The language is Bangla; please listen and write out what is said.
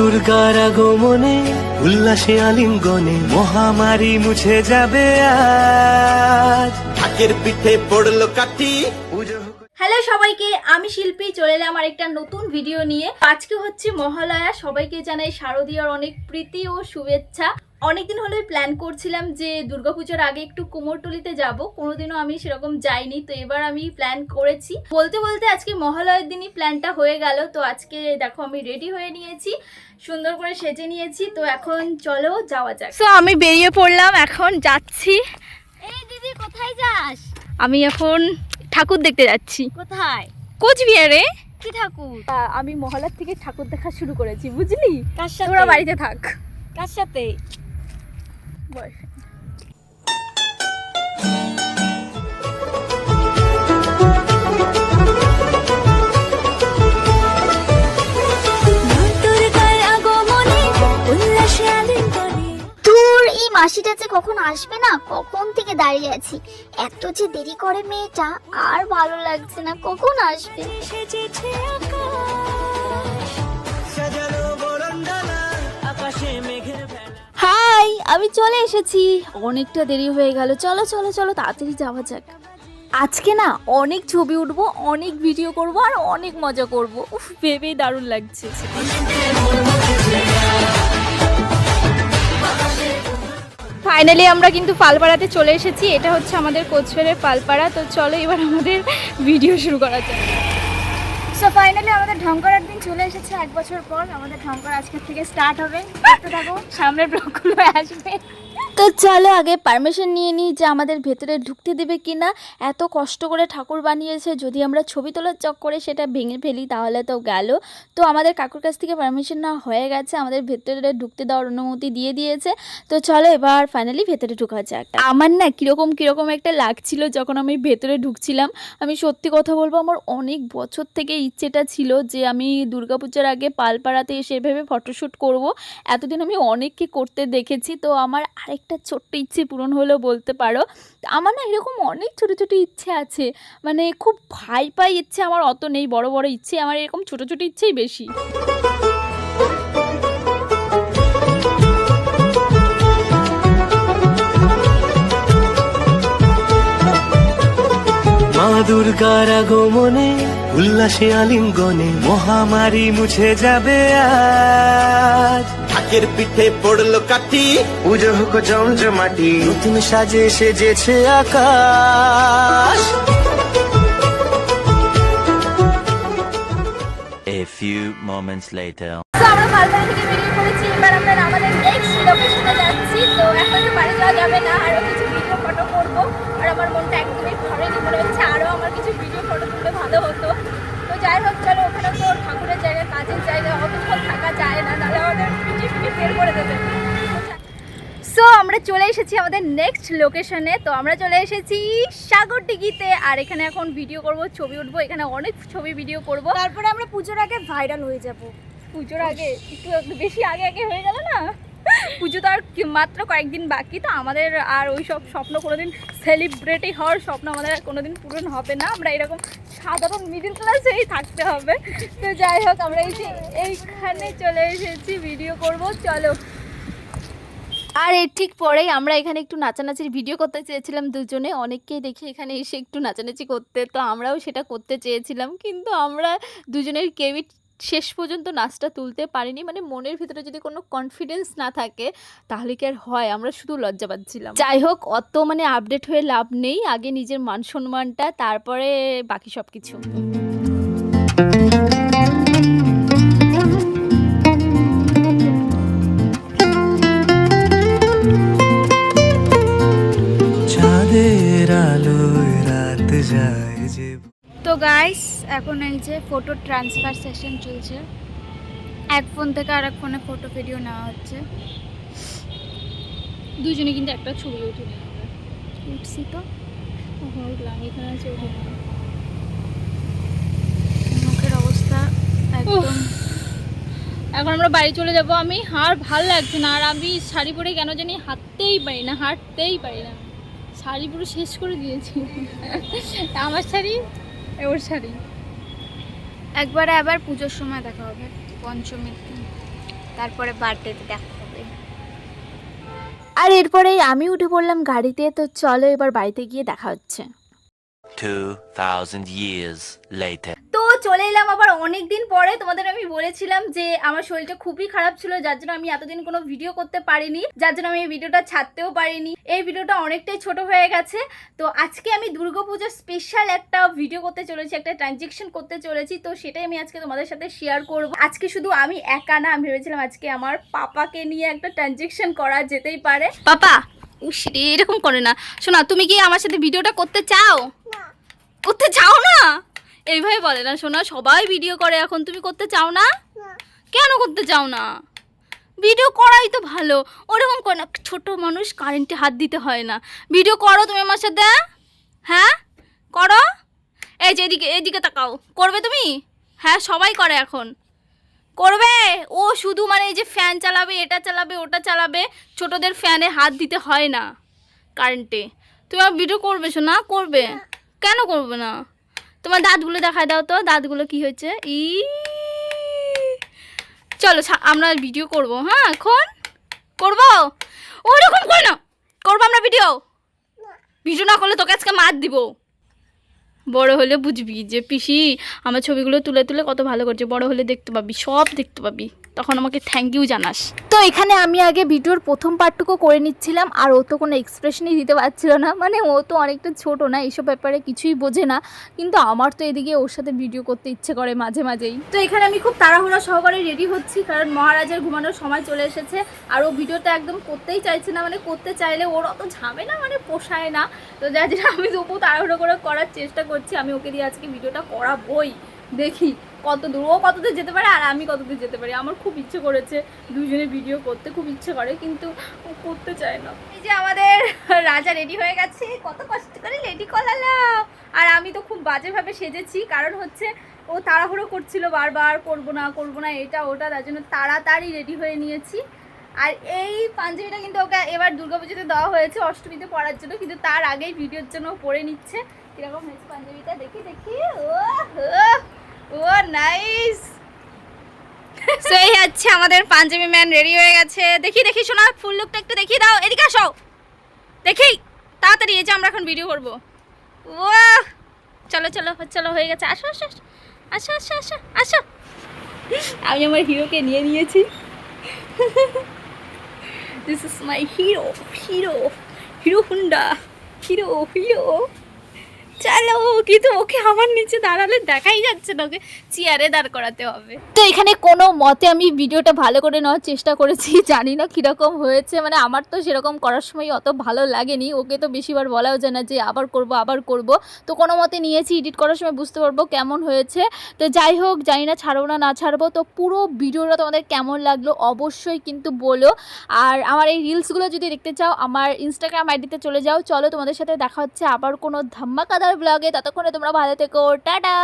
দুর্গার আগমনে উল্লাসে আলিঙ্গনে মহামারী মুছে যাবে আজ। ঢাকের পিঠে পড়ল কাটি হ্যালো সবাইকে আমি শিল্পী চলে এলাম আর একটা নতুন ভিডিও নিয়ে। আজকে হচ্ছে মহালয়া সবাইকে জানাই শারদীয়ার অনেক প্রীতি ও শুভেচ্ছা। অনেকদিন হলে প্ল্যান করছিলাম যে দুর্গাপুজোর আগে একটু কুমোরটুলিতে যাব। কোনোদিনও আমি সেরকম যাইনি তো এবার আমি প্ল্যান করেছি। বলতে বলতে আজকে মহালয়ার দিনই প্ল্যানটা হয়ে গেল তো আজকে দেখো আমি রেডি হয়ে নিয়েছি সুন্দর করে সেজে নিয়েছি তো এখন চলো যাওয়া যাক। তো আমি বেরিয়ে পড়লাম এখন যাচ্ছি। এই দিদি কোথায় যাস? আমি এখন ঠাকুর দেখতে যাচ্ছি। কোথায়? কোচবিহারে। কি ঠাকুর? আমি মহলার থেকে ঠাকুর দেখা শুরু করেছি বুঝলি? কার সাথে? তোরা বাড়িতে থাক। কার সাথে? বল। মাসিটা যে কখন আসবে না কখন থেকে দাঁড়িয়ে আছি এত যে দেরি করে মেয়েটা, আর ভালো লাগছে না, কখন আসবে আমি চলে এসেছি। অনেকটা দেরি হয়ে গেল। চলো চলো চলো, তাড়াতাড়ি যাওয়া যাক। আজকে না অনেক ছবি উঠবো, অনেক ভিডিও করব আর অনেক মজা করব। উফ, ভেবেই দারুণ লাগছে। ফাইনালি আমরা কিন্তু পালপাড়াতে চলে এসেছি। এটা হচ্ছে আমাদের কোচফেরের পালপাড়া। তো চলো এবার আমাদের ভিডিও শুরু করা যাক। সো ফাইনালি আমাদের ঢঙ্করার দিন চলে এসেছে, এক বছর পর আমাদের ঢঙ্কর আজকের থেকে স্টার্ট হবে। দেখতে থাকো, সামনের ব্লগগুলো আসবে। তো চলো আগে পারমিশন নিয়ে নিই যে আমাদের ভেতরে ঢুকতে দেবে কি না এত কষ্ট করে ঠাকুর বানিয়েছে, যদি আমরা ছবি তোলার চক্করে সেটা ভেঙে ফেলি তাহলে তো গেল। তো আমাদের কাকুর কাছ থেকে পারমিশন না হয়ে গেছে, আমাদের ভেতরে ঢুকতে দেওয়ার অনুমতি দিয়ে দিয়েছে। তো চলো এবার ফাইনালি ভেতরে ঢোকা যাক আমার না কীরকম কীরকম একটা লাগছিল যখন আমি ভেতরে ঢুকছিলাম। আমি সত্যি কথা বলব, আমার অনেক বছর থেকে ইচ্ছেটা ছিল যে আমি দুর্গাপূজার আগে পালপাড়াতে এসে এভাবে ফটোশ্যুট করব। এতদিন আমি অনেককে করতে দেখেছি, তো আমার আরেকটা ছোট্ট ইচ্ছে পূরণ হলো বলতে পারো। আমার না এরকম অনেক ছোট ছোট ইচ্ছে আছে। মানে খুব ভাই পাই ইচ্ছে আমার অত নেই, বড় বড় ইচ্ছে। আমার এরকম ছোট ছোট ইচ্ছেই বেশি। দুর্গার আগমনে উল্লাসে আলিঙ্গনে মহামারী মুছে যাবে আজ। ঢাকের পিঠে পড়ল কাঠি। পুজো হোক জমজমাটি নতুন সাজে সেজেছে আকাশ। A few moments later. আমরা থেকে বেরিয়ে পড়েছি। এবার আমরা আমাদের নেক্সট লোকেশনে যাচ্ছি। তো এখন বাড়ি যাওয়া যাবে না আরও কিছু এসেছি আমাদের নেক্সট লোকেশনে তো আমরা চলে এসেছি সাগর ডিগিতে আর এখানে এখন ভিডিও করব ছবি উঠবো এখানে অনেক ছবি ভিডিও করব। তারপরে আমরা পুজোর আগে ভাইরাল হয়ে যাব। পুজোর আগে একটু বেশি আগে আগে হয়ে গেল না? পুজো তো আর মাত্র কয়েকদিন বাকি তো আমাদের আর ওই সব স্বপ্ন কোনোদিন সেলিব্রেটি হওয়ার স্বপ্ন আমাদের আর কোনোদিন পূরণ হবে না। আমরা এরকম সাধারণ মিডিল ক্লাসেই থাকতে হবে। তো যাই হোক আমরা এই যে এইখানে চলে এসেছি ভিডিও করব। চলো আর এর ঠিক পরেই আমরা এখানে একটু নাচানাচির ভিডিও করতে চেয়েছিলাম দুজনে। অনেককেই দেখি এখানে এসে একটু নাচানাচি করতে, তো আমরাও সেটা করতে চেয়েছিলাম। কিন্তু আমরা দুজনের কেউই শেষ পর্যন্ত নাচটা তুলতে পারিনি। মানে মনের ভিতরে যদি কোনো কনফিডেন্স না থাকে, তাহলে কি আর হয়? আমরা শুধু লজ্জা পাচ্ছিলাম। যাই হোক, অত মানে আপডেট হয়ে লাভ নেই। আগে নিজের মান সম্মানটা তারপরে বাকি সব কিছু গাইস এখন এই যে ফটো ট্রান্সফার সেশন চলছে। এক ফোন থেকে আর এক ফোনে ফটো ভিডিও নেওয়া হচ্ছে। দুজনে কিন্তু একটা ছবি উঠে উঠছি তো। উঠলাম এখানে মুখের অবস্থা একদম। এখন আমরা বাড়ি চলে যাব। আমি আর ভালো লাগছে না আর আমি শাড়ি পরে কেন জানি হাঁটতেই পারি না হাঁটতেই পারি না। শাড়ি পুরো শেষ করে দিয়েছি। আমার শাড়ি ওর শাড়ি। একবারে আবার পুজোর সময় দেখা হবে পঞ্চমীর দিন। তারপরে বার্থডেতে দেখা হবে। আর এরপরে আমি উঠে পড়লাম গাড়িতে তো চলো এবার বাড়িতে গিয়ে দেখা হচ্ছে। 2,000 years later. তো চলে এলাম আবার অনেক দিন পরে। তোমাদের আমি বলেছিলাম যে আমার শরীরটা খুবই খারাপ ছিল যার জন্য আমি এতদিন কোনো ভিডিও করতে পারিনি যার জন্য আমি এই ভিডিওটা ছাড়তেও পারিনি। এই ভিডিওটা অনেকটাই ছোট হয়ে গেছে। তো আজকে আমি দুর্গাপূজার স্পেশাল একটা ভিডিও করতে চলেছি একটা ট্রানজেকশন করতে চলেছি। তো সেটাই আমি আজকে তোমাদের সাথে শেয়ার করব। আজকে শুধু আমি একা না আমি ভেবেছিলাম আজকে আমার পাপাকে নিয়ে একটা ট্রানজেকশন করা যেতেই পারে। পাপা! এরকম করে না। শোনা তুমি কি আমার সাথে ভিডিওটা করতে চাও? করতে চাও না? এইভাবে বলে না শোনা সবাই ভিডিও করে এখন। তুমি করতে চাও না? কেন করতে চাও না? ভিডিও করাই তো ভালো। ওরকম করে না ছোটো মানুষ কারেন্টে হাত দিতে হয় না। ভিডিও করো তুমি আমার সাথে হ্যাঁ? করো? এই যে এদিকে এদিকে তাকাও। করবে তুমি? হ্যাঁ সবাই করে এখন। করবে? ও শুধু মানে এই যে ফ্যান চালাবে এটা চালাবে ওটা চালাবে ছোটদের ফ্যানে হাত দিতে হয় না কারেন্টে তুমি ভিডিও করবে শোনা করবে? কেন করবে না? তোমার দাঁতগুলো দেখায় দাও তো, দাঁতগুলো কি হয়েছে? ই চলো আমরা ভিডিও করব হ্যাঁ? এখন? করব? ওরকম করে না। করব আমরা ভিডিও ভিডিও না করলে তোকে আজকে মার দিব। বড় হলে বুঝবি যে পিসি, আমার ছবিগুলো তুলে তুলে কত ভালো করছে। বড় হলে দেখতে পাবি, সব দেখতে পাবি। তখন আমাকে থ্যাংক ইউ জানাস। তো এখানে আমি আগে ভিডিওর প্রথম পার্টটুকু করে নিচ্ছিলাম, আর ও তো কোনো এক্সপ্রেশনই দিতে পারছিল না। মানে ও তো অনেকটা ছোট না, এইসব ব্যাপারে কিছুই বোঝে না। কিন্তু আমার তো এদিকে ওর সাথে ভিডিও করতে ইচ্ছে করে মাঝে মাঝেই। তো এখানে আমি খুব তাড়াহুড়া সহকারে রেডি হচ্ছি, কারণ মহারাজের ঘুমানোর সময় চলে এসেছে। আর ও ভিডিওটা একদম করতেই চাইছে না মানে করতে চাইলে ওর অত ঝামেলা মানে পোষায় না। তো যার জন্য আমি তবু তাড়াহুড়ো করে করার চেষ্টা করছি, আমি ওকে দিয়ে আজকে ভিডিওটা করাবই। দেখি কত দূর, ও কত দূর যেতে পারে আর আমি কত দূর যেতে পারি। আমার খুব ইচ্ছে করেছে দুজনে ভিডিও করতে, খুব ইচ্ছে করে, কিন্তু ও করতে চায় না। এই যে আমাদের রাজা রেডি হয়ে গেছে, কত কষ্ট করে রেডি করালাম আর আমি তো খুব বাজেভাবে সেজেছি, কারণ হচ্ছে ও তাড়াহুড়ো করছিল বারবার, করব না করব না, এটা, ওটা, তার জন্য তাড়াতাড়ি রেডি হয়ে নিয়েছি। আর এই পাঞ্জাবিটা কিন্তু ওকে এবার দুর্গাপুজোতে দেওয়া হয়েছে, অষ্টমীতে পড়ার জন্য, কিন্তু তার আগেই ভিডিওর জন্য পরে নিচ্ছে। কীরকম হয়েছে পাঞ্জাবিটা? দেখি দেখি ও ও নাইস সেই হচ্ছে আমাদের পাঞ্জাবি ম্যান রেডি হয়ে গেছে। দেখি দেখি, শোনা ফুল লুকটা একটু দেখিয়ে দাও, এদিকে আসো। দেখি, তাড়াতাড়ি, এই যে আমরা এখন ভিডিও করব। ও চলো চলো চলো, হয়ে গেছে। আসো আসো আসো আসো আসো আসো আমি আমার হিরোকে নিয়ে নিয়েছি। This is my hero hero Hero Honda hero hero চলো কিন্তু ওকে আমার নিচে দাঁড়ালে দেখাই যাচ্ছে না ওকে। চেয়ারে দাঁড় করাতে হবে। তো এখানে কোনো মতে আমি ভিডিওটা ভালো করে নেওয়ার চেষ্টা করেছি, জানি না কীরকম হয়েছে। মানে আমার তো সেরকম করার সময় অত ভালো লাগেনি। ওকে তো বেশিবার বলাও যায় না যে আবার করব আবার করব। তো কোনো মতে নিয়েছি, এডিট করার সময় বুঝতে পারব কেমন হয়েছে। তো যাই হোক, জানি না ছাড়বো না না ছাড়বো। তো পুরো ভিডিওটা তোমাদের কেমন লাগল অবশ্যই কিন্তু বলো। আর আমার এই রিলসগুলো যদি দেখতে চাও, আমার ইনস্টাগ্রাম আইডিতে চলে যাও। চলো তোমাদের সাথে দেখা হচ্ছে আবার কোনো ধাম্মাকাদার ব্লগে ততক্ষণে তোমরা ভালো থেকো টাটা!